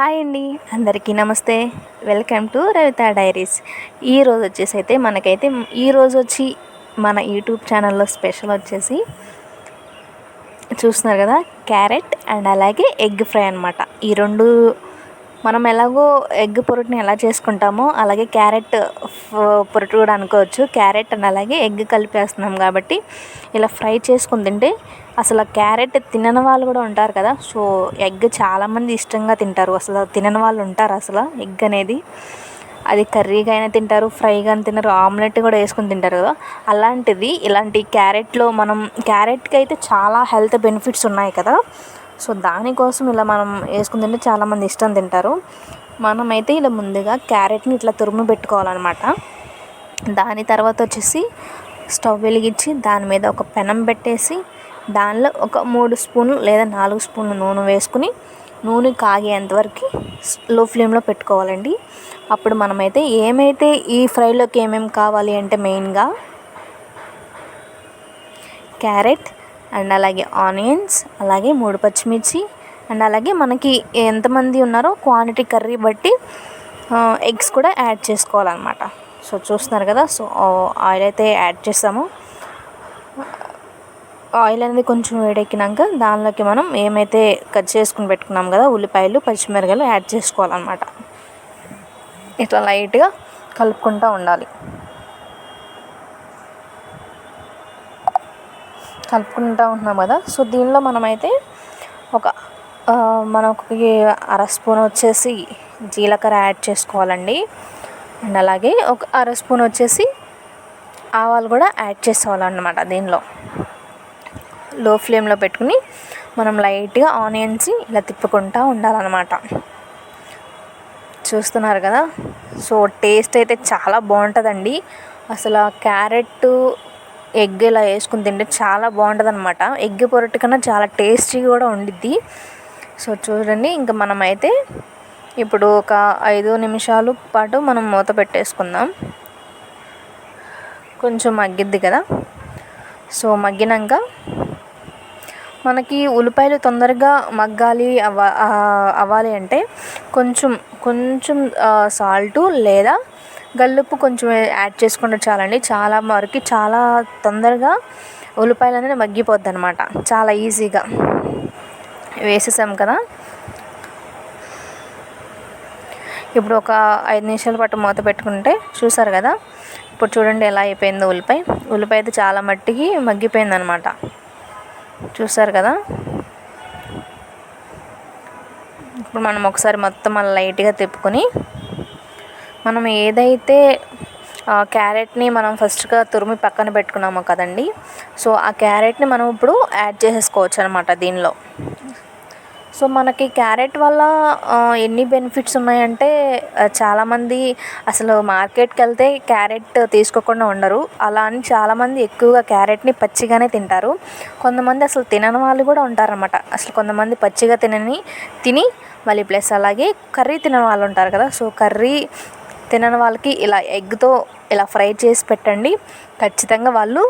Hi అండి. అందరికీ నమస్తే. Welcome to Ravitha Diaries. ఈరోజు వచ్చేసి అయితే మనకైతే ఈరోజు వచ్చి మన యూట్యూబ్ ఛానల్లో స్పెషల్ వచ్చేసి చూస్తున్నారు కదా క్యారెట్ అండ్ అలాగే ఎగ్ ఫ్రై అనమాట ఈ రెండు మనం ఎలాగో ఎగ్ పొరటుని ఎలా చేసుకుంటామో అలాగే క్యారెట్ పొరటు కూడా అనుకోవచ్చు. క్యారెట్ అని అలాగే ఎగ్ కలిపేస్తున్నాం కాబట్టి ఇలా ఫ్రై చేసుకుని తింటే అసలు క్యారెట్ తినని వాళ్ళు కూడా ఉంటారు కదా. సో ఎగ్ చాలామంది ఇష్టంగా తింటారు. అసలు తినని వాళ్ళు ఉంటారు అసలు ఎగ్ అనేది. అది కర్రీగా అయినా తింటారు ఫ్రైగా తింటారు ఆమ్లెట్ కూడా వేసుకుని తింటారు కదా. అలాంటిది ఇలాంటి క్యారెట్లో మనం క్యారెట్కి అయితే చాలా హెల్త్ బెనిఫిట్స్ ఉన్నాయి కదా. సో దానికోసం ఇలా మనం వేసుకుని తింటే చాలామంది ఇష్టం తింటారు. మనమైతే ఇలా ముందుగా క్యారెట్ని ఇట్లా తురుము పెట్టుకోవాలన్నమాట. దాని తర్వాత వచ్చేసి స్టవ్ వెలిగించి దాని మీద ఒక పెనం పెట్టేసి దానిలో ఒక మూడు స్పూన్లు లేదా నాలుగు స్పూన్లు నూనె వేసుకుని నూనె కాగేంతవరకు లో ఫ్లేమ్లో పెట్టుకోవాలండి. అప్పుడు మనమైతే ఏమైతే ఈ ఫ్రైలోకి ఏమేమి కావాలి అంటే మెయిన్గా క్యారెట్ అండ్ అలాగే ఆనియన్స్ అలాగే మూడు పచ్చిమిర్చి అండ్ అలాగే మనకి ఎంతమంది ఉన్నారో క్వాంటిటీ కర్రీ బట్టి ఎగ్స్ కూడా యాడ్ చేసుకోవాలన్నమాట. సో చూస్తున్నారు కదా సో ఆయిల్ అయితే యాడ్ చేస్తాము. ఆయిల్ అనేది కొంచెం వేడెక్కినాక దానిలోకి మనం ఏమైతే కట్ చేసుకుని పెట్టుకున్నాం కదా ఉల్లిపాయలు పచ్చిమిరకాయలు యాడ్ చేసుకోవాలన్నమాట. ఇట్లా లైట్గా కలుపుకుంటూ ఉండాలి. కలుపుకుంటూ ఉంటున్నాం కదా. సో దీనిలో మనమైతే ఒక మనకి అర స్పూన్ వచ్చేసి జీలకర్ర యాడ్ చేసుకోవాలండి. అండ్ అలాగే ఒక అర స్పూన్ వచ్చేసి ఆవాలు కూడా యాడ్ చేసుకోవాలన్నమాట దీనిలో. లో ఫ్లేమ్లో పెట్టుకుని మనం లైట్గా ఆనియన్స్ ఇలా తిప్పుకుంటూ ఉండాలన్నమాట చూస్తున్నారు కదా? సో టేస్ట్ అయితే చాలా బాగుంటుందండి. అసలు క్యారెట్ ఎగ్ ఇలా వేసుకుని తింటే చాలా బాగుంటుంది అనమాట ఎగ్ పొరటు కన్నా చాలా టేస్టీ కూడా ఉండిద్ది. సో చూడండి ఇంకా మనమైతే ఇప్పుడు ఒక ఐదు నిమిషాలు పాటు మనం మూత పెట్టేసుకుందాం. కొంచెం మగ్గిద్ది కదా? సో మగ్గినాక మనకి ఉల్లిపాయలు తొందరగా మగ్గాలి అవ్వ అవ్వాలి అంటే కొంచెం కొంచెం సాల్టు లేదా గల్లుప్పు కొంచెం యాడ్ చేసుకుంటే చాలండి. చాలా వరకు చాలా తొందరగా ఉల్లిపాయలు అనేది మగ్గిపోద్ది అనమాట చాలా ఈజీగా వేసేసాం కదా. ఇప్పుడు ఒక ఐదు నిమిషాల పాటు మూత పెట్టుకుంటే చూసారు కదా? ఇప్పుడు చూడండి ఎలా అయిపోయిందో ఉల్లిపాయ. ఉల్లిపాయ అయితే చాలా మట్టికి మగ్గిపోయింది అనమాట చూసారు కదా? ఇప్పుడు మనం ఒకసారి మొత్తం అలా లైట్గా తిప్పుకొని మనం ఏదైతే క్యారెట్ని మనం ఫస్ట్గా తురిమి పక్కన పెట్టుకున్నామో కదండి సో ఆ క్యారెట్ని మనం ఇప్పుడు యాడ్ చేసేసుకోవచ్చు అనమాట దీనిలో. సో మనకి క్యారెట్ వల్ల ఎన్ని బెనిఫిట్స్ ఉన్నాయంటే చాలామంది అసలు మార్కెట్కి వెళ్తే క్యారెట్ తీసుకోకుండా ఉండరు. అలా అని చాలామంది ఎక్కువగా క్యారెట్ని పచ్చిగానే తింటారు. కొంతమంది అసలు తినని వాళ్ళు కూడా ఉంటారనమాట. అసలు కొంతమంది పచ్చిగా తినని తిని మళ్ళీ ప్లస్ అలాగే కర్రీ తినని వాళ్ళు ఉంటారు కదా. సో కర్రీ తినని వాళ్ళకి ఇలా ఎగ్తో ఇలా ఫ్రై చేసి పెట్టండి. ఖచ్చితంగా వాళ్ళు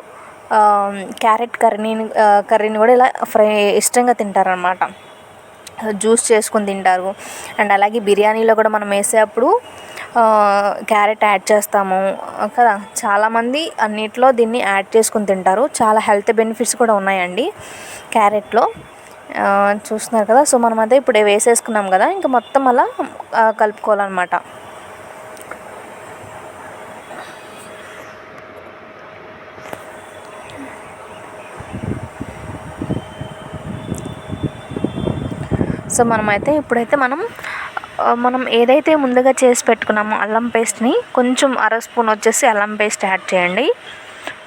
క్యారెట్ కర్రీని కర్రీని కూడా ఇలా ఫ్రై ఇష్టంగా తింటారనమాట జ్యూస్ చేసుకుని తింటారు. అండ్ అలాగే బిర్యానీలో కూడా మనం వేసేటప్పుడు క్యారెట్ యాడ్ చేస్తాము. కదా? చాలామంది అన్నిట్లో దీన్ని యాడ్ చేసుకుని తింటారు. చాలా హెల్త్ బెనిఫిట్స్ కూడా ఉన్నాయండి క్యారెట్లో. చూస్తున్నారు కదా? సో మనం అదే ఇప్పుడు వేసేసుకున్నాం కదా? ఇంకా మొత్తం అలా కలుపుకోవాలన్నమాట. సో మనమైతే ఇప్పుడైతే మనం మనం ఏదైతే ముందుగా చేసి పెట్టుకున్నామో అల్లం పేస్ట్ని కొంచెం అర స్పూన్ వచ్చేసి అల్లం పేస్ట్ యాడ్ చేయండి.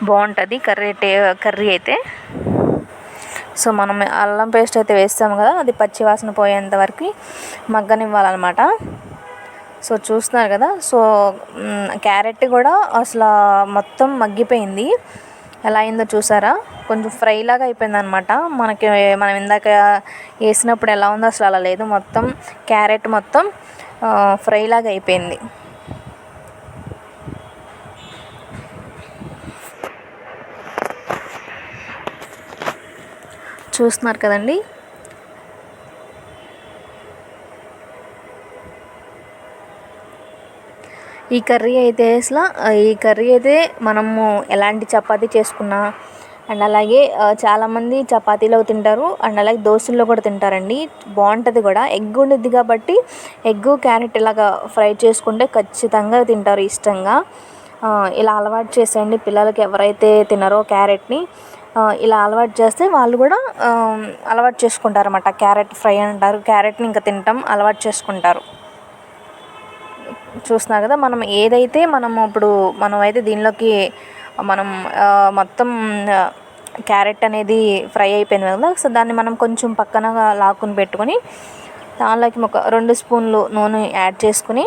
బాగుంటుంది కర్రీ టే కర్రీ అయితే. సో మనం అల్లం పేస్ట్ అయితే వేస్తాము కదా అది పచ్చి వాసన పోయేంత వరకు మగ్గనివ్వాలన్నమాట. సో చూస్తున్నారు కదా సో క్యారెట్ కూడా అసలు మొత్తం మగ్గిపోయింది. ఎలా అయిందో చూసారా? కొంచెం ఫ్రై లాగా అయిపోయింది అనమాట మనకి మనం ఇందాక వేసినప్పుడు ఎలా ఉందో అసలు అలా లేదు. మొత్తం క్యారెట్ మొత్తం ఫ్రై లాగా అయిపోయింది. చూస్తున్నారు కదండి? ఈ కర్రీ అయితే అసలు ఈ కర్రీ అయితే మనము ఎలాంటి చపాతీ చేసుకున్నా అండ్ అలాగే చాలామంది చపాతీలో తింటారు అండ్ అలాగే దోశల్లో కూడా తింటారండి. బాగుంటుంది కూడా. ఎగ్ ఉండిద్ది కాబట్టి ఎగ్ క్యారెట్ ఇలాగా ఫ్రై చేసుకుంటే ఖచ్చితంగా తింటారు ఇష్టంగా. ఇలా అలవాటు చేసేయండి. పిల్లలకి ఎవరైతే తినరో క్యారెట్ని ఇలా అలవాటు చేస్తే వాళ్ళు కూడా అలవాటు చేసుకుంటారు అన్నమాట క్యారెట్ ఫ్రై అంటారు. క్యారెట్ని ఇంకా తినటం అలవాటు చేసుకుంటారు. చూస్తున్నారు కదా మనం ఏదైతే మనం ఇప్పుడు మనం అయితే దీనిలోకి మనం మొత్తం క్యారెట్ అనేది ఫ్రై అయిపోయింది కదా సో దాన్ని మనం కొంచెం పక్కన లాక్కుని పెట్టుకొని దానిలోకి ఒక రెండు స్పూన్లు నూనె యాడ్ చేసుకుని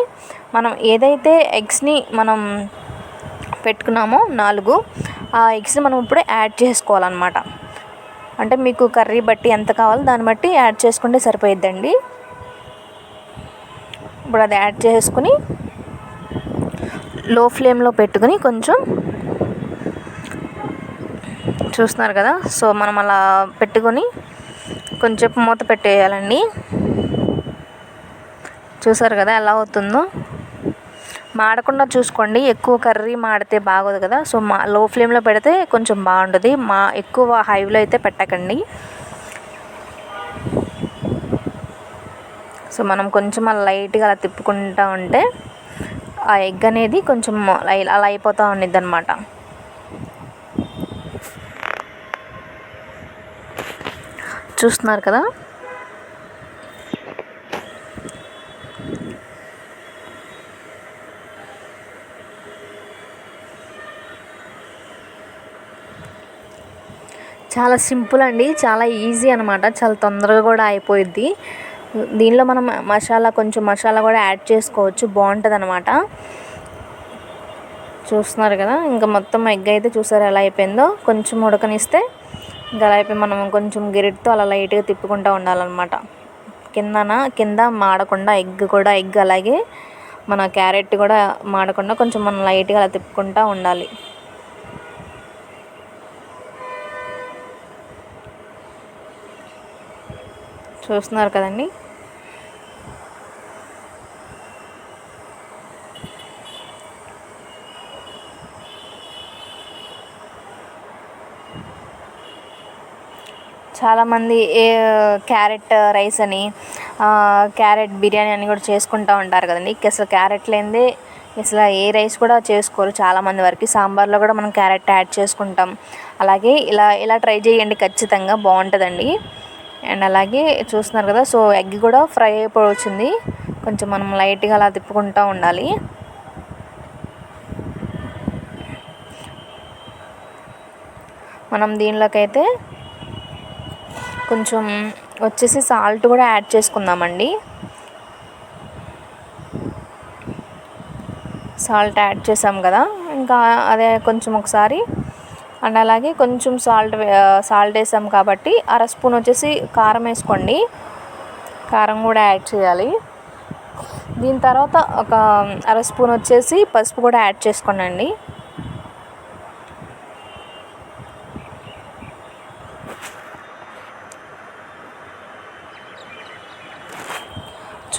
మనం ఏదైతే ఎగ్స్ని మనం పెట్టుకున్నామో నాలుగు ఆ ఎగ్స్ని మనం ఇప్పుడు యాడ్ చేసుకోవాలన్నమాట. అంటే మీకు కర్రీ బట్టి ఎంత కావాలో దాన్ని బట్టి యాడ్ చేసుకుంటే సరిపోయిద్దండి. ఇప్పుడు అది యాడ్ చేసుకుని లో ఫ్లేమ్లో పెట్టుకుని కొంచెం చూస్తున్నారు కదా? సో మనం అలా పెట్టుకొని కొంచెం మూత పెట్టేయాలండి. చూసారు కదా ఎలా అవుతుందో? మాడకుండా చూసుకోండి. ఎక్కువ కర్రీ మాడితే బాగోదు కదా? సో మా లో ఫ్లేమ్లో పెడితే కొంచెం బాగుంటుంది. మా ఎక్కువ హైలో అయితే పెట్టకండి. సో మనం కొంచెం అలా లైట్గా అలా తిప్పుకుంటూ ఉంటే ఆ ఎగ్ అనేది కొంచెం అలా అయిపోతూ ఉండిద్ది అనమాట చూస్తున్నారు కదా? చాలా సింపుల్ అండి చాలా ఈజీ అనమాట చాలా తొందరగా కూడా అయిపోయిద్ది. దీనిలో మనం మసాలా కొంచెం మసాలా కూడా యాడ్ చేసుకోవచ్చు. బాగుంటుంది అనమాట చూస్తున్నారు కదా? ఇంకా మొత్తం ఎగ్ అయితే చూసారు ఎలా అయిపోయిందో? కొంచెం ఉడకనిస్తే ఇంకా అలా అయిపోయి మనం కొంచెం గిరిటితో అలా లైట్గా తిప్పుకుంటూ ఉండాలన్నమాట. కిందన కింద మాడకుండా ఎగ్ కూడా ఎగ్ అలాగే మన క్యారెట్ కూడా మాడకుండా కొంచెం మనం లైట్గా అలా తిప్పుకుంటూ ఉండాలి. చూస్తున్నారు కదండి? చాలామంది ఏ క్యారెట్ రైస్ అని క్యారెట్ బిర్యానీ అని కూడా చేసుకుంటూ ఉంటారు కదండి. అసలు క్యారెట్ లేనిదే అసలు ఏ రైస్ కూడా చేసుకోరు. చాలామంది వరకు సాంబార్లో కూడా మనం క్యారెట్ యాడ్ చేసుకుంటాం. అలాగే ఇలా ఇలా ట్రై చేయండి ఖచ్చితంగా బాగుంటుందండి. అండ్ అలాగే చూస్తున్నారు కదా సో ఎగ్ కూడా ఫ్రై అయిపోయి వచ్చింది కొంచెం మనం లైట్గా అలా తిప్పుకుంటూ ఉండాలి. మనం దీనిలోకి అయితే కొంచెం వచ్చేసి సాల్ట్ కూడా యాడ్ చేసుకుందామండి. సాల్ట్ యాడ్ చేసాం కదా ఇంకా అదే కొంచెం ఒకసారి. అండ్ అలాగే కొంచెం సాల్ట్ సాల్ట్ వేసాం కాబట్టి అర స్పూన్ వచ్చేసి కారం వేసుకోండి. కారం కూడా యాడ్ చేయాలి. దీని తర్వాత ఒక అర స్పూన్ వచ్చేసి పసుపు కూడా యాడ్ చేసుకోండి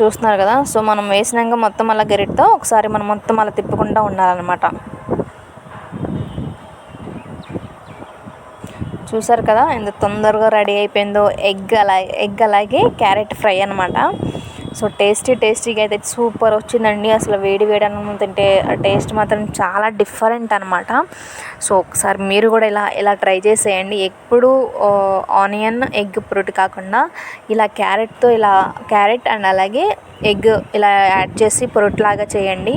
చూస్తున్నారు కదా. సో మనం వేసినాక మొత్తం అలా గరిటతో ఒకసారి మనం మొత్తం అలా తిప్పుకుంటూ ఉండాలన్నమాట. చూసారు కదా ఎంత తొందరగా రెడీ అయిపోయిందో ఎగ్ అలా ఎగ్ అలాగే క్యారెట్ ఫ్రై అనమాట సో టేస్టీ టేస్టీగా అయితే సూపర్ వచ్చిందండి. అసలు వేడి వేడి అన్నం తింటే టేస్ట్ మాత్రం చాలా డిఫరెంట్ అనమాట సో ఒకసారి మీరు కూడా ఇలా ఇలా ట్రై చేసేయండి. ఎప్పుడు ఆనియన్ ఎగ్ పొరుటు కాకుండా ఇలా క్యారెట్తో ఇలా క్యారెట్ అండ్ అలాగే ఎగ్ ఇలా యాడ్ చేసి పొరుట్లాగా చేయండి.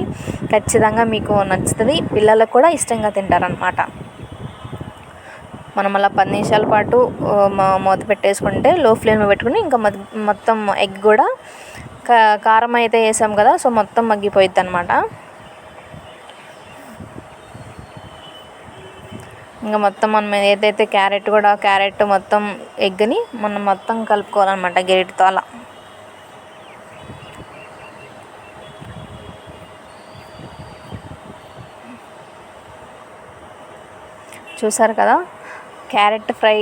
ఖచ్చితంగా మీకు నచ్చుతుంది. పిల్లలకు కూడా ఇష్టంగా తింటారనమాట మనం అలా పది నిమిషాల పాటు మూత పెట్టేసుకుంటే లో ఫ్లేమ్లో పెట్టుకుని ఇంకా మొత్తం ఎగ్ కూడా కారం అయితే వేసాం కదా సో మొత్తం మగ్గిపోయిద్ది అనమాట ఇంకా మొత్తం మనం ఏదైతే క్యారెట్ కూడా క్యారెట్ మొత్తం ఎగ్ని మనం మొత్తం కలుపుకోవాలన్నమాట గెరిటితో అలా. చూసారు కదా carrot fry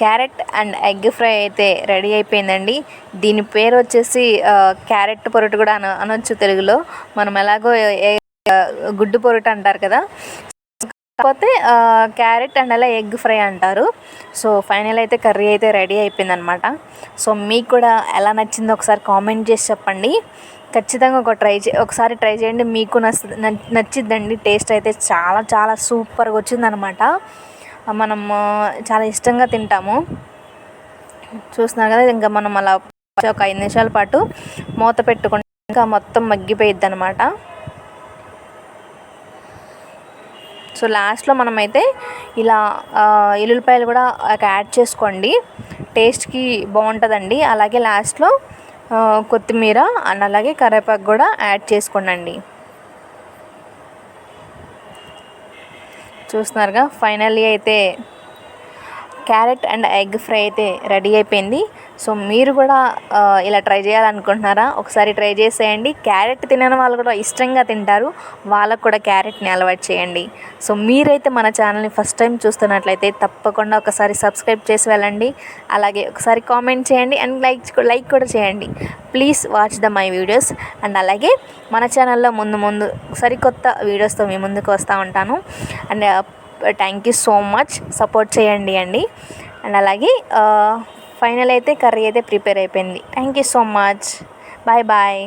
carrot and egg fry అయితే రెడీ అయిపోయిందండి. దీని పేరు వచ్చేసి క్యారెట్ పొరటు కూడా అన అనొచ్చు తెలుగులో. మనం ఎలాగో గుడ్డు పొరటు అంటారు కదా. కాకపోతే క్యారెట్ అండ్ అలా ఎగ్ ఫ్రై అంటారు. సో ఫైనల్ అయితే కర్రీ అయితే రెడీ అయిపోయింది అనమాట సో మీకు కూడా ఎలా నచ్చిందో ఒకసారి కామెంట్ చేసి చెప్పండి. ఖచ్చితంగా ఒక ట్రై చే ఒకసారి ట్రై చేయండి. మీకు నచ్చ నచ్చిద్దండి. టేస్ట్ అయితే చాలా చాలా సూపర్గా వచ్చిందనమాట మనం చాలా ఇష్టంగా తింటాము. చూస్తున్నారు కదా ఇంకా మనం అలా ఒక ఐదు నిమిషాల పాటు మూత పెట్టుకుంటే ఇంకా మొత్తం మగ్గిపోయిద్ది అనమాట సో లాస్ట్లో మనమైతే ఇలా ఎల్లుల్లిపాయలు కూడా యాడ్ చేసుకోండి. టేస్ట్కి బాగుంటుందండి. అలాగే లాస్ట్లో కొత్తిమీర అండ్ అలాగే కరివేపాకు కూడా యాడ్ చేసుకోండి చూస్తున్నారుగా. ఫైనల్లీ అయితే క్యారెట్ అండ్ ఎగ్ ఫ్రై అయితే రెడీ అయిపోయింది. సో మీరు కూడా ఇలా ట్రై చేయాలనుకుంటున్నారా? ఒకసారి ట్రై చేసేయండి. క్యారెట్ తినని వాళ్ళు కూడా ఇష్టంగా తింటారు. వాళ్ళకు కూడా క్యారెట్ని అలవాటు చేయండి. సో మీరైతే మన ఛానల్ని ఫస్ట్ టైం చూస్తున్నట్లయితే తప్పకుండా ఒకసారి సబ్స్క్రైబ్ చేసి వెళ్ళండి. అలాగే ఒకసారి కామెంట్ చేయండి అండ్ లైక్ లైక్ కూడా చేయండి. Please watch the my videos. And అలాగే మన ఛానల్లో ముందు ముందు సరికొత్త వీడియోస్తో మీ ముందుకు వస్తూ ఉంటాను. And thank you so much support చేయండి అండి. అండ్ అలాగే uh, ఫైనల్ అయితే కర్రీ అయితే ప్రిపేర్ అయిపోయింది. Thank you so much bye bye